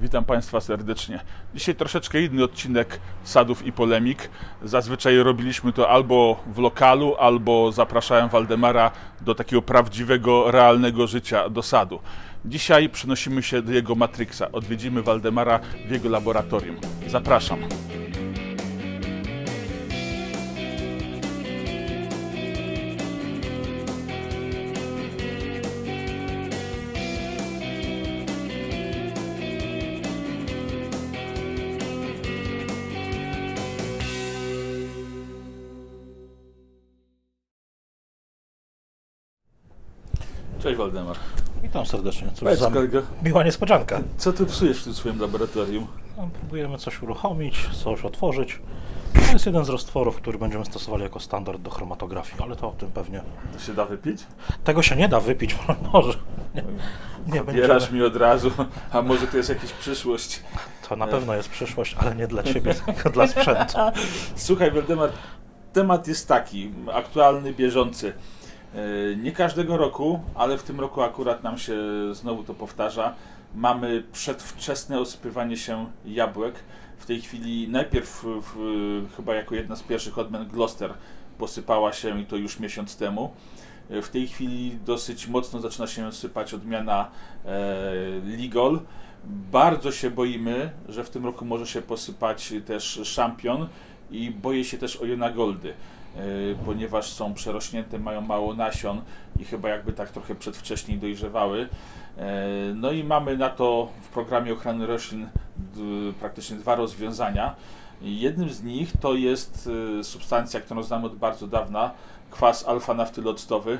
Witam Państwa serdecznie. Dzisiaj troszeczkę inny odcinek Sadów i Polemik. Zazwyczaj robiliśmy to albo w lokalu, albo zapraszałem Waldemara do takiego prawdziwego, realnego życia, do sadu. Dzisiaj przenosimy się do jego Matrixa. Odwiedzimy Waldemara w jego laboratorium. Zapraszam. Cześć Waldemar. Witam serdecznie. Cóż Powiedz, za miła niespodzianka. co ty psujesz w tym swoim laboratorium? No, Próbujemy coś uruchomić, coś otworzyć. To jest jeden z roztworów, który będziemy stosowali jako standard do chromatografii, ale to o tym pewnie. To się da wypić? Tego się nie da wypić, może. Nie, nie będziemy. Bierasz mi od razu, a może to jest jakaś przyszłość. To na pewno jest przyszłość, ale nie dla ciebie, tylko dla sprzętu. Słuchaj, Waldemar, temat jest taki, aktualny, bieżący. E, Nie każdego roku, ale w tym roku akurat nam się znowu to powtarza. Mamy przedwczesne osypywanie się jabłek. W tej chwili najpierw w, chyba jako jedna z pierwszych odmian Gloucester posypała się i to już miesiąc temu. E, W tej chwili dosyć mocno zaczyna się sypać odmiana e, Ligol. Bardzo się boimy, że w tym roku może się posypać też szampion i boję się też o Jona Goldy, ponieważ są przerośnięte, mają mało nasion i chyba jakby tak trochę przedwcześnie dojrzewały. E, No i mamy na to w programie ochrony roślin praktycznie dwa rozwiązania. Jednym z nich to jest e, substancja, którą znamy od bardzo dawna, kwas alfa-naftyloctowy,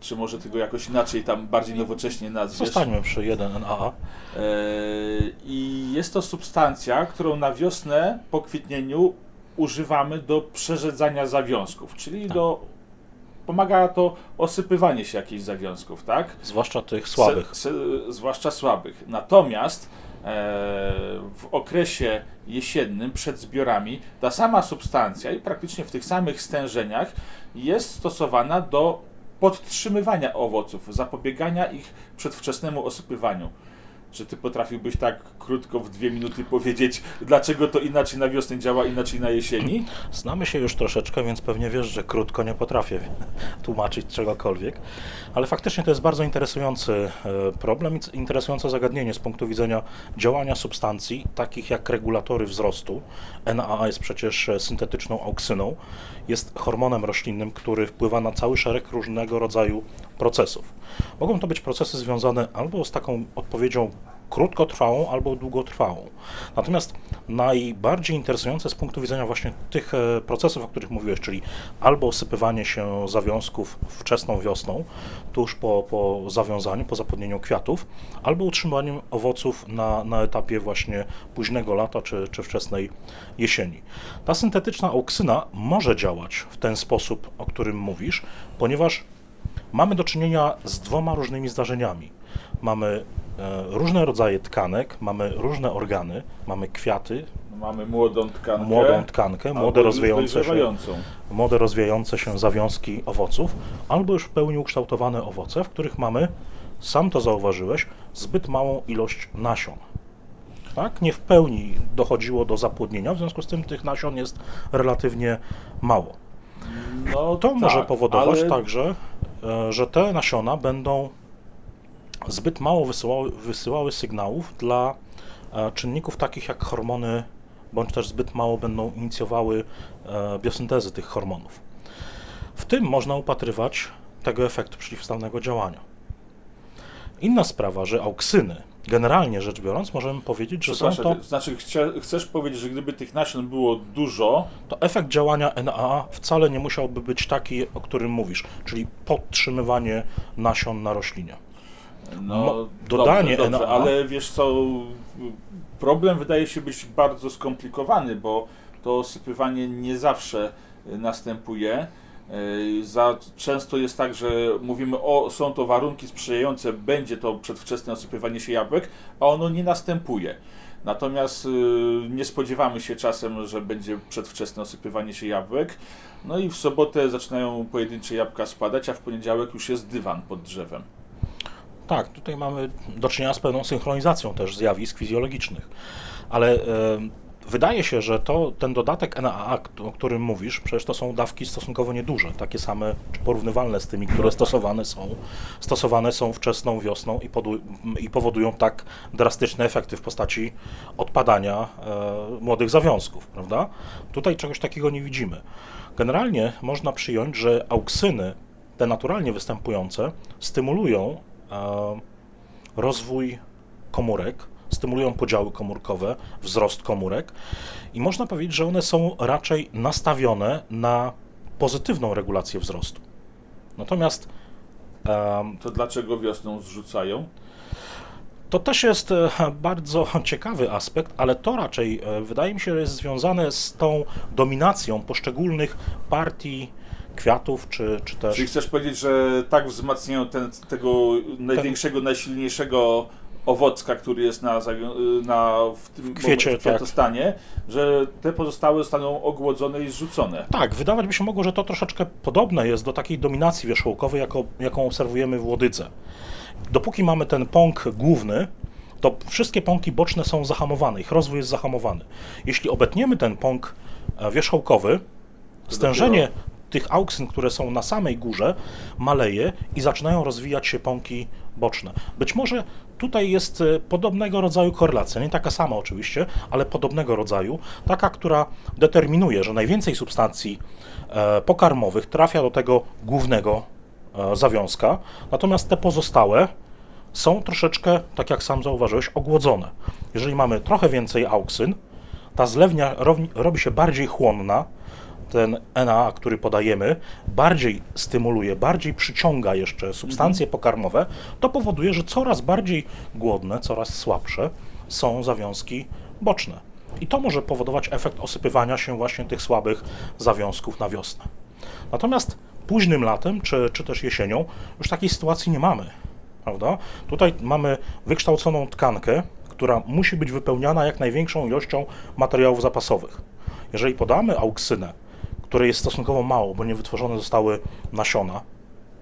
czy może tego jakoś inaczej tam bardziej nowocześnie nazwiesz. Zostańmy przy 1NAA. E, I jest to substancja, którą na wiosnę po kwitnieniu używamy do przerzedzania zawiązków, czyli do. Pomaga to osypywanie się jakichś zawiązków, tak? Zwłaszcza tych słabych. Se, se, zwłaszcza słabych. Natomiast e, w okresie jesiennym, przed zbiorami, ta sama substancja i praktycznie w tych samych stężeniach jest stosowana do podtrzymywania owoców, zapobiegania ich przedwczesnemu osypywaniu. Czy ty potrafiłbyś tak krótko w dwie minuty powiedzieć, dlaczego to inaczej na wiosnę działa, inaczej na jesieni? Znamy się już troszeczkę, więc pewnie wiesz, że krótko nie potrafię tłumaczyć czegokolwiek. Ale faktycznie to jest bardzo interesujący e, problem interesujące zagadnienie z punktu widzenia działania substancji, takich jak regulatory wzrostu. NAA jest przecież e, syntetyczną auksyną, jest hormonem roślinnym, który wpływa na cały szereg różnego rodzaju procesów. Mogą to być procesy związane albo z taką odpowiedzią krótkotrwałą albo długotrwałą. Natomiast najbardziej interesujące z punktu widzenia właśnie tych e, procesów, o których mówiłeś, czyli albo osypywanie się zawiązków wczesną wiosną, tuż po, po zawiązaniu, po zapłodnieniu kwiatów, albo utrzymywaniem owoców na, na etapie właśnie późnego lata czy, czy wczesnej jesieni. Ta syntetyczna auksyna może działać w ten sposób, o którym mówisz, ponieważ mamy do czynienia z dwoma różnymi zdarzeniami. Mamy różne rodzaje tkanek, mamy różne organy, mamy kwiaty, Mamy młodą tkankę. młodą tkankę, młode rozwijające się, młode rozwijające się zawiązki owoców, albo już w pełni ukształtowane owoce, w których mamy, sam to zauważyłeś, zbyt małą ilość nasion. Tak? Nie w pełni dochodziło do zapłodnienia, w związku z tym tych nasion jest relatywnie mało. No, To może tak, powodować ale także, e, że te nasiona będą zbyt mało wysyłały, wysyłały sygnałów dla e, czynników takich jak hormony, bądź też zbyt mało będą inicjowały e, biosyntezy tych hormonów. W tym można upatrywać tego efektu przeciwstawnego działania. Inna sprawa, że auksyny, generalnie rzecz biorąc, możemy powiedzieć, że są to, znaczy chcesz powiedzieć, że gdyby tych nasion było dużo, to efekt działania NAA wcale nie musiałby być taki, o którym mówisz, czyli podtrzymywanie nasion na roślinie. No dodanie dobrze, dobrze, NAA. ale wiesz co, problem wydaje się być bardzo skomplikowany, bo to osypywanie nie zawsze następuje. Y, Za często jest tak, że mówimy o są to warunki sprzyjające, będzie to przedwczesne osypywanie się jabłek, a ono nie następuje. Natomiast y, nie spodziewamy się czasem, że będzie przedwczesne osypywanie się jabłek. No i w sobotę zaczynają pojedyncze jabłka spadać, a w poniedziałek już jest dywan pod drzewem. Tak, tutaj mamy do czynienia z pewną synchronizacją też zjawisk fizjologicznych, ale e, wydaje się, że to ten dodatek NAA, o którym mówisz, przecież to są dawki stosunkowo nieduże, takie same czy porównywalne z tymi, które stosowane są, stosowane są wczesną wiosną i, podu- i powodują tak drastyczne efekty w postaci odpadania e, młodych zawiązków, prawda? Tutaj czegoś takiego nie widzimy. Generalnie można przyjąć, że auksyny, te naturalnie występujące, stymulują rozwój komórek, stymulują podziały komórkowe, wzrost komórek i można powiedzieć, że one są raczej nastawione na pozytywną regulację wzrostu. Natomiast em, To dlaczego wiosną zrzucają? to też jest e, bardzo ciekawy aspekt, ale to raczej e, wydaje mi się, że jest związane z tą dominacją poszczególnych partii kwiatów, czy, czy też. Czyli chcesz powiedzieć, że tak wzmacniają ten, tego największego, najsilniejszego owocka, który jest na, na w tym Kwiecie, w tak. kwiatostanie, że te pozostałe zostaną ogłodzone i zrzucone. Tak, wydawać by się mogło, że to troszeczkę podobne jest do takiej dominacji wierzchołkowej, jako, jaką obserwujemy w łodydze. Dopóki mamy ten pąk główny, to wszystkie pąki boczne są zahamowane, ich rozwój jest zahamowany. Jeśli obetniemy ten pąk e, wierzchołkowy, stężenie tych auksyn, które są na samej górze, maleje i zaczynają rozwijać się pąki boczne. Być może tutaj jest e, podobnego rodzaju korelacja, nie taka sama oczywiście, ale podobnego rodzaju, taka, która determinuje, że najwięcej substancji e, pokarmowych trafia do tego głównego e, zawiązka, natomiast te pozostałe są troszeczkę, tak jak sam zauważyłeś, ogłodzone. Jeżeli mamy trochę więcej auksyn, ta zlewnia robi, robi się bardziej chłonna, ten NA, który podajemy, bardziej stymuluje, bardziej przyciąga jeszcze substancje pokarmowe, to powoduje, że coraz bardziej głodne, coraz słabsze są zawiązki boczne. I to może powodować efekt osypywania się właśnie tych słabych zawiązków na wiosnę. Natomiast późnym latem, czy, czy też jesienią, już takiej sytuacji nie mamy. Prawda? Tutaj mamy wykształconą tkankę, która musi być wypełniana jak największą ilością materiałów zapasowych. Jeżeli podamy auksynę, której jest stosunkowo mało, bo nie wytworzone zostały nasiona,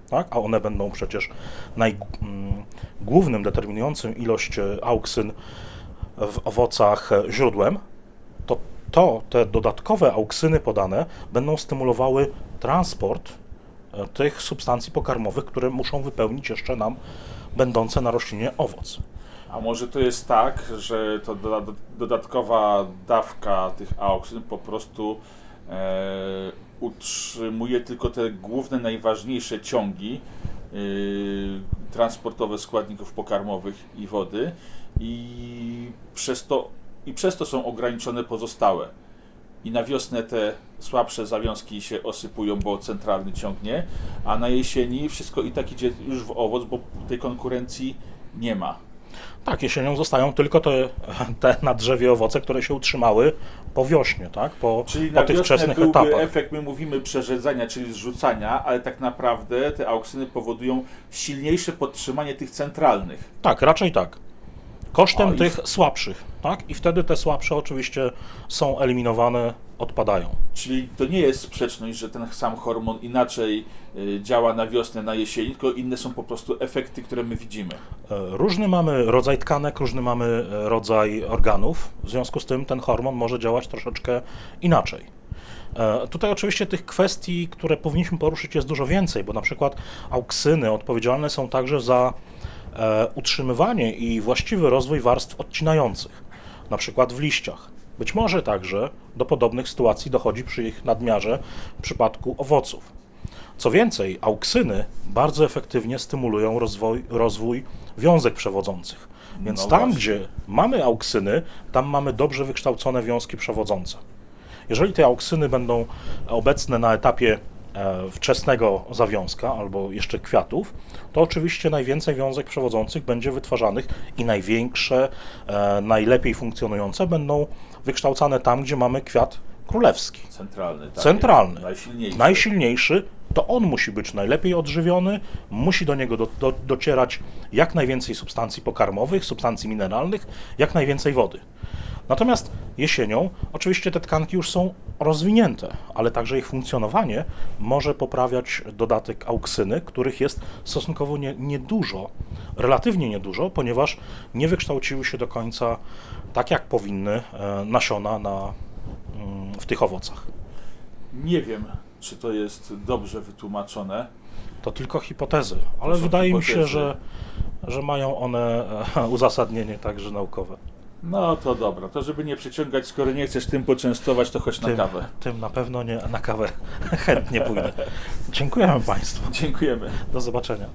tak? a one będą przecież najgłównym determinującym ilość e, auksyn w owocach e, źródłem, to, to te dodatkowe auksyny podane będą symulowały transport e, tych substancji pokarmowych, które muszą wypełnić jeszcze nam będące na roślinie owoc. A może to jest tak, że to doda- dodatkowa dawka tych auksyn po prostu utrzymuje tylko te główne, najważniejsze ciągi e, transportowe składników pokarmowych i wody i przez to, i przez to są ograniczone pozostałe. I na wiosnę te słabsze zawiązki się osypują, bo centralny ciągnie, a na jesieni wszystko i tak idzie już w owoc, bo tej konkurencji nie ma. Tak, jesienią zostają tylko te, te na drzewie owoce, które się utrzymały po wiośnie, tak? po, Czyli po na tych wczesnych byłby etapach. efekt, my mówimy przerzedzania, czyli zrzucania, ale tak naprawdę te auksyny powodują silniejsze podtrzymanie tych centralnych. Tak, raczej tak. Kosztem i- tych słabszych, tak? I wtedy te słabsze oczywiście są eliminowane, odpadają. Czyli to nie jest sprzeczność, że ten sam hormon inaczej y, działa na wiosnę, na jesień, tylko inne są po prostu efekty, które my widzimy. E, Różny mamy rodzaj tkanek, różny mamy e, rodzaj organów, w związku z tym ten hormon może działać troszeczkę inaczej. E, Tutaj oczywiście tych kwestii, które powinniśmy poruszyć jest dużo więcej, bo na przykład auksyny odpowiedzialne są także za utrzymywanie i właściwy rozwój warstw odcinających, na przykład w liściach. Być może także do podobnych sytuacji dochodzi przy ich nadmiarze w przypadku owoców. Co więcej, auksyny bardzo efektywnie stymulują rozwój, rozwój wiązek przewodzących. Więc No tam, właśnie. gdzie mamy auksyny, tam mamy dobrze wykształcone wiązki przewodzące. Jeżeli te auksyny będą obecne na etapie e, wczesnego zawiązka albo jeszcze kwiatów, to oczywiście najwięcej wiązek przewodzących będzie wytwarzanych i największe, e, najlepiej funkcjonujące będą wykształcane tam, gdzie mamy kwiat królewski. Centralny. Tak Centralny. Najsilniejszy. Najsilniejszy to on musi być najlepiej odżywiony, musi do niego do, do, docierać jak najwięcej substancji pokarmowych, substancji mineralnych, jak najwięcej wody. Natomiast jesienią oczywiście te tkanki już są rozwinięte, ale także ich funkcjonowanie może poprawiać dodatek auksyny, których jest stosunkowo nie, niedużo relatywnie niedużo, ponieważ nie wykształciły się do końca tak, jak powinny e, nasiona na, mm, w tych owocach. Nie wiem, czy to jest dobrze wytłumaczone. To tylko hipotezy, ale wydaje mi się, hipotezy. że, że mają one e, uzasadnienie także naukowe. No to dobra, to żeby nie przyciągać, skoro nie chcesz tym poczęstować, to chodź na Tym, kawę. tym na pewno nie, na kawę chętnie pójdę. Dziękujemy Państwu. Dziękujemy. Do zobaczenia.